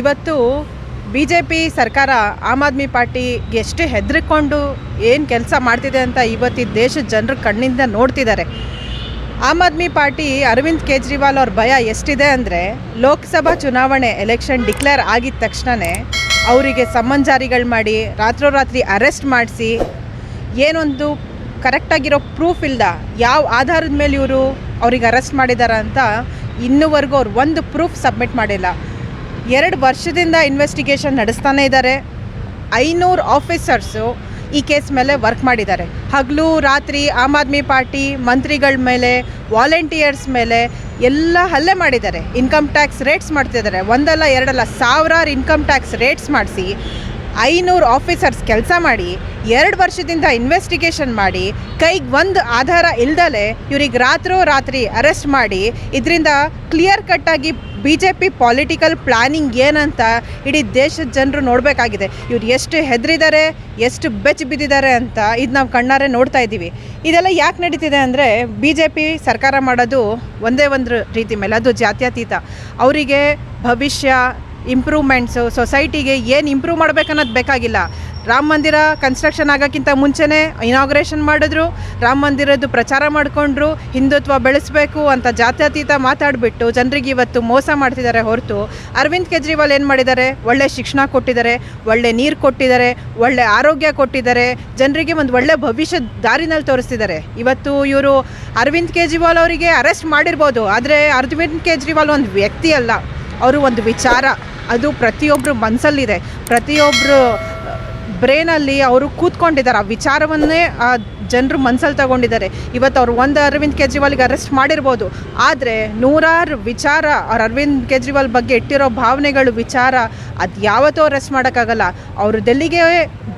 ಇವತ್ತು B J P ಸರ್ಕಾರ Aam Aadmi party ಎಷ್ಟು ಹೆದರಿಕೊಂಡು ಏನು ಕೆಲಸ ಮಾಡ್ತಿದೆ ಅಂತ ಇವತ್ತಿನ ದೇಶದ ಜನರು ಕಣ್ಣಿಂದ ನೋಡ್ತಿದ್ದಾರೆ. ಆಮ್ ಆದ್ಮಿ ಪಾರ್ಟಿ ಅರವಿಂದ್ ಕೇಜ್ರಿವಾಲ್ ಅವ್ರ ಭಯ ಎಷ್ಟಿದೆ ಅಂದರೆ ಲೋಕಸಭಾ ಚುನಾವಣೆ ಎಲೆಕ್ಷನ್ ಡಿಕ್ಲೇರ್ ಆಗಿದ ತಕ್ಷಣವೇ ಅವರಿಗೆ ಸಮನ್ ಮಾಡಿ ರಾತ್ರೋರಾತ್ರಿ ಅರೆಸ್ಟ್ ಮಾಡಿಸಿ ಏನೊಂದು ಕರೆಕ್ಟಾಗಿರೋ ಪ್ರೂಫ್ ಇಲ್ಲದ ಯಾವ ಆಧಾರದ ಮೇಲೆ ಇವರು ಅವ್ರಿಗೆ ಅರೆಸ್ಟ್ ಮಾಡಿದ್ದಾರೆ ಅಂತ ಇನ್ನೂವರೆಗೂ ಅವ್ರು ಒಂದು ಪ್ರೂಫ್ ಸಬ್ಮಿಟ್ ಮಾಡಿಲ್ಲ. ಎರಡು ವರ್ಷದಿಂದ ಇನ್ವೆಸ್ಟಿಗೇಷನ್ ನಡೆಸ್ತಾನೆ ಇದ್ದಾರೆ. ಐನೂರು ಆಫೀಸರ್ಸು ಈ ಕೇಸ್ ಮೇಲೆ ವರ್ಕ್ ಮಾಡಿದ್ದಾರೆ. ಹಗಲು, ರಾತ್ರಿ ಆಮ್ ಆದ್ಮಿ ಪಾರ್ಟಿ, ಮಂತ್ರಿಗಳ ಮೇಲೆ ವಾಲಂಟಿಯರ್ಸ್ ಮೇಲೆ ಎಲ್ಲ ಹಲ್ಲೆ ಮಾಡಿದ್ದಾರೆ. ಇನ್ಕಮ್ ಟ್ಯಾಕ್ಸ್ ರೇಟ್ಸ್ ಮಾಡ್ತಿದ್ದಾರೆ. ಒಂದಲ್ಲ ಎರಡಲ್ಲ ಸಾವಿರಾರು ಇನ್ಕಮ್ ಟ್ಯಾಕ್ಸ್ ರೇಟ್ಸ್ ಮಾಡಿಸಿ ಐನೂರು ಆಫೀಸರ್ಸ್ ಕೆಲಸ ಮಾಡಿ, ಎರಡು ವರ್ಷದಿಂದ ಇನ್ವೆಸ್ಟಿಗೇಷನ್ ಮಾಡಿ, ಕೈಗೆ ಒಂದು ಆಧಾರ ಇಲ್ದಲೆ ಇವ್ರಿಗೆ ರಾತ್ರೋ ರಾತ್ರಿ ಅರೆಸ್ಟ್ ಮಾಡಿ, ಇದರಿಂದ ಕ್ಲಿಯರ್ ಕಟ್ಟಾಗಿ B J P political planning ಏನಂತ ಇಡೀ ದೇಶದ ಜನರು ನೋಡಬೇಕಾಗಿದೆ. ಇವ್ರು ಎಷ್ಟು ಹೆದರಿದ್ದಾರೆ ಎಷ್ಟು ಬೆಚ್ಚ ಬಿದ್ದಿದ್ದಾರೆ ಅಂತ ಇದು ನಾವು ಕಣ್ಣಾರೆ ನೋಡ್ತಾ ಇದ್ದೀವಿ. ಇದೆಲ್ಲ ಯಾಕೆ ನಡೀತಿದೆ ಅಂದರೆ ಬಿ ಜೆ ಪಿ ಸರ್ಕಾರ ಮಾಡೋದು ಒಂದೇ ಒಂದು ರೀತಿ ಮೇಲೆ, ಅದು ಜಾತ್ಯತೀತ. ಅವರಿಗೆ ಭವಿಷ್ಯ ಇಂಪ್ರೂವ್ಮೆಂಟ್ಸು ಸೊಸೈಟಿಗೆ ಏನು ಇಂಪ್ರೂವ್ ಮಾಡ್ಬೇಕನ್ನೋದು ಬೇಕಾಗಿಲ್ಲ. ರಾಮ ಮಂದಿರ ಕನ್ಸ್ಟ್ರಕ್ಷನ್ ಆಗೋಕ್ಕಿಂತ ಮುಂಚೆನೇ ಇನಾಗ್ರೇಷನ್ ಮಾಡಿದ್ರು, ರಾಮ ಮಂದಿರದ್ದು ಪ್ರಚಾರ ಮಾಡಿಕೊಂಡ್ರು, ಹಿಂದುತ್ವ ಬೆಳೆಸಬೇಕು ಅಂತ ಜಾತ್ಯತೀತ ಮಾತಾಡಿಬಿಟ್ಟು ಜನರಿಗೆ ಇವತ್ತು ಮೋಸ ಮಾಡ್ತಿದ್ದಾರೆ ಹೊರತು. ಅರವಿಂದ್ ಕೇಜ್ರಿವಾಲ್ ಏನು ಮಾಡಿದ್ದಾರೆ? ಒಳ್ಳೆ ಶಿಕ್ಷಣ ಕೊಟ್ಟಿದ್ದಾರೆ, ಒಳ್ಳೆ ನೀರು ಕೊಟ್ಟಿದ್ದಾರೆ, ಒಳ್ಳೆ ಆರೋಗ್ಯ ಕೊಟ್ಟಿದ್ದಾರೆ, ಜನರಿಗೆ ಒಂದು ಒಳ್ಳೆ ಭವಿಷ್ಯದ ದಾರಿನಲ್ಲಿ ತೋರಿಸ್ತಿದ್ದಾರೆ. ಇವತ್ತು ಇವರು ಅರವಿಂದ್ ಕೇಜ್ರಿವಾಲ್ ಅವರಿಗೆ ಅರೆಸ್ಟ್ ಮಾಡಿರ್ಬೋದು, ಆದರೆ ಅರವಿಂದ್ ಕೇಜ್ರಿವಾಲ್ ಒಂದು ವ್ಯಕ್ತಿ ಅಲ್ಲ, ಅವರು ಒಂದು ವಿಚಾರ. ಅದು ಪ್ರತಿಯೊಬ್ಬರು ಮನಸ್ಸಲ್ಲಿದೆ ಪ್ರತಿಯೊಬ್ಬರು ಬ್ರೇನಲ್ಲಿ ಅವರು ಕೂತ್ಕೊಂಡಿದ್ದಾರೆ. ಆ ವಿಚಾರವನ್ನೇ ಆ ಜನರು ಮನಸ್ಸಲ್ಲಿ ತಗೊಂಡಿದ್ದಾರೆ. ಇವತ್ತು ಅವ್ರು ಒಂದು ಅರವಿಂದ್ ಕೇಜ್ರಿವಾಲ್ಗೆ ಅರೆಸ್ಟ್ ಮಾಡಿರ್ಬೋದು. ಆದರೆ ನೂರಾರು ವಿಚಾರ ಅವ್ರ ಅರವಿಂದ್ ಕೇಜ್ರಿವಾಲ್ ಬಗ್ಗೆ ಇಟ್ಟಿರೋ ಭಾವನೆಗಳು, ವಿಚಾರ ಅದು ಯಾವತ್ತೂ ಅರೆಸ್ಟ್ ಮಾಡೋಕ್ಕಾಗಲ್ಲ. ಅವರು ಡೆಲ್ಲಿಗೆ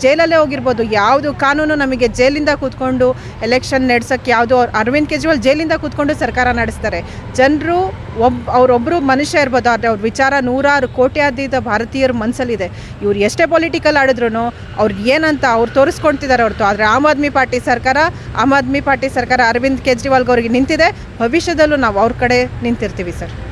ಜೈಲಲ್ಲೇ ಹೋಗಿರ್ಬೋದು. ಯಾವುದು ಕಾನೂನು ನಮಗೆ ಜೈಲಿಂದ ಕೂತ್ಕೊಂಡು ಎಲೆಕ್ಷನ್ ನಡೆಸೋಕ್ಕೆ ಯಾವುದು ಅವ್ರು ಅರವಿಂದ್ ಕೇಜ್ರಿವಾಲ್ ಜೈಲಿಂದ ಕೂತ್ಕೊಂಡು ಸರ್ಕಾರ ನಡೆಸ್ತಾರೆ. ಜನರು ಒಬ್ ಅವರೊಬ್ಬರು ಮನುಷ್ಯ ಇರ್ಬೋದು. ಆದರೆ ಅವ್ರ ವಿಚಾರ ನೂರಾರು ಕೋಟ್ಯಾಧೀತ ಭಾರತೀಯರ ಮನಸ್ಸಲ್ಲಿದೆ ಇವ್ರು ಎಷ್ಟೇ ಪೊಲಿಟಿಕಲ್ ಆಡಿದ್ರು ಅವ್ರಿಗೆ ಏನಂತ ಅವ್ರು ತೋರಿಸ್ಕೊಳ್ತಿದ್ದಾರೆ ಹೊರತು. ಆದರೆ ಆಮ್ ಆದ್ಮಿ ಪಾರ್ಟಿ ಸರ್ಕಾರ, ಆಮ್ ಆದ್ಮಿ ಪಾರ್ಟಿ ಸರ್ಕಾರ ಅರವಿಂದ್ ಕೇಜ್ರಿವಾಲ್ಗೆ ಅವ್ರಿಗೆ ನಿಂತಿದೆ. ಭವಿಷ್ಯದಲ್ಲೂ ನಾವು ಅವ್ರ ಕಡೆ ನಿಂತಿರ್ತೀವಿ ಸರ್.